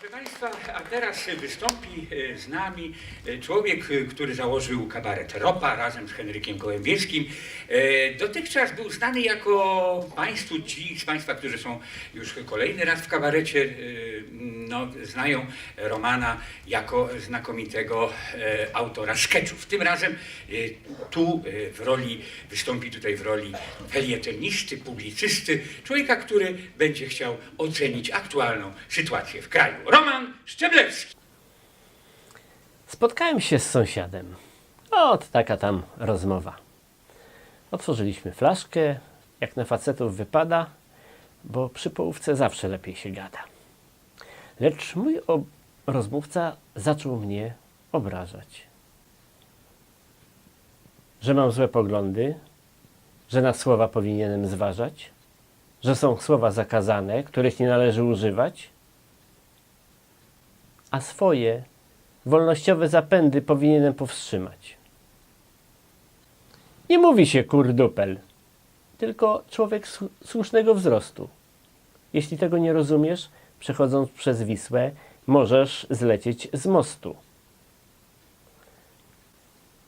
Proszę Państwa, a teraz wystąpi e, z nami e, człowiek, e, który założył kabaret Ropa razem z Henrykiem Gołębiewskim. Dotychczas był znany jako Państwu, ci z Państwa, którzy są już kolejny raz w kabarecie, no, znają Romana jako znakomitego e, autora sketchów. Tym razem e, tu e, w roli, wystąpi tutaj w roli felietonisty, publicysty, człowieka, który będzie chciał ocenić aktualną sytuację w kraju. Roman Szczeblewski. Spotkałem się z sąsiadem. Ot, taka tam rozmowa. Otworzyliśmy flaszkę, jak na facetów wypada, bo przy połówce zawsze lepiej się gada. Lecz mój rozmówca zaczął mnie obrażać. Że mam złe poglądy, że na słowa powinienem zważać, że są słowa zakazane, których nie należy używać, a swoje wolnościowe zapędy powinienem powstrzymać. Nie mówi się kurdupel, tylko człowiek słu- słusznego wzrostu. Jeśli tego nie rozumiesz, przechodząc przez Wisłę, możesz zlecieć z mostu.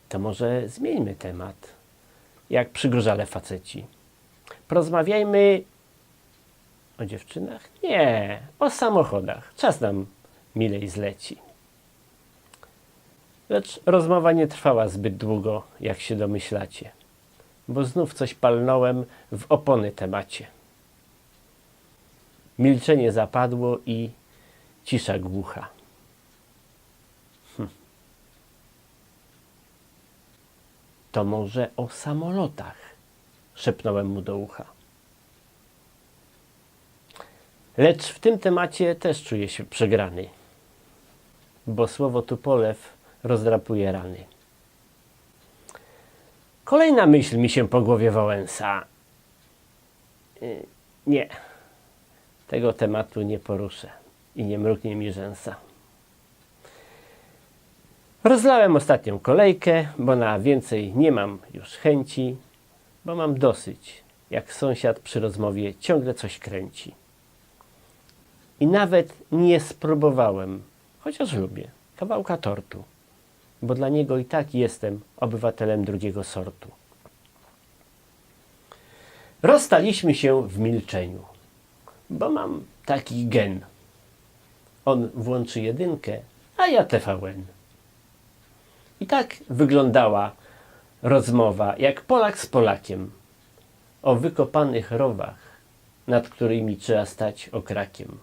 To może zmieńmy temat, jak przygorzale faceci. Porozmawiajmy o dziewczynach? Nie, o samochodach. Czas nam milej zleci. Lecz rozmowa nie trwała zbyt długo, jak się domyślacie, bo znów coś palnąłem w opony temacie. Milczenie zapadło i cisza głucha. Hm. To może o samolotach, szepnąłem mu do ucha. Lecz w tym temacie też czuję się przegrany, bo słowo tupolew rozdrapuje rany. Kolejna myśl mi się po głowie wałęsa. Y, Nie, tego tematu nie poruszę i nie mruknie mi rzęsa. Rozlałem ostatnią kolejkę, bo na więcej nie mam już chęci, bo mam dosyć, jak sąsiad przy rozmowie ciągle coś kręci. I nawet nie spróbowałem, chociaż lubię, kawałka tortu, bo dla niego i tak jestem obywatelem drugiego sortu. Rozstaliśmy się w milczeniu, bo mam taki gen. On włączy jedynkę, a ja TVN. I tak wyglądała rozmowa, jak Polak z Polakiem, o wykopanych rowach, nad którymi trzeba stać okrakiem.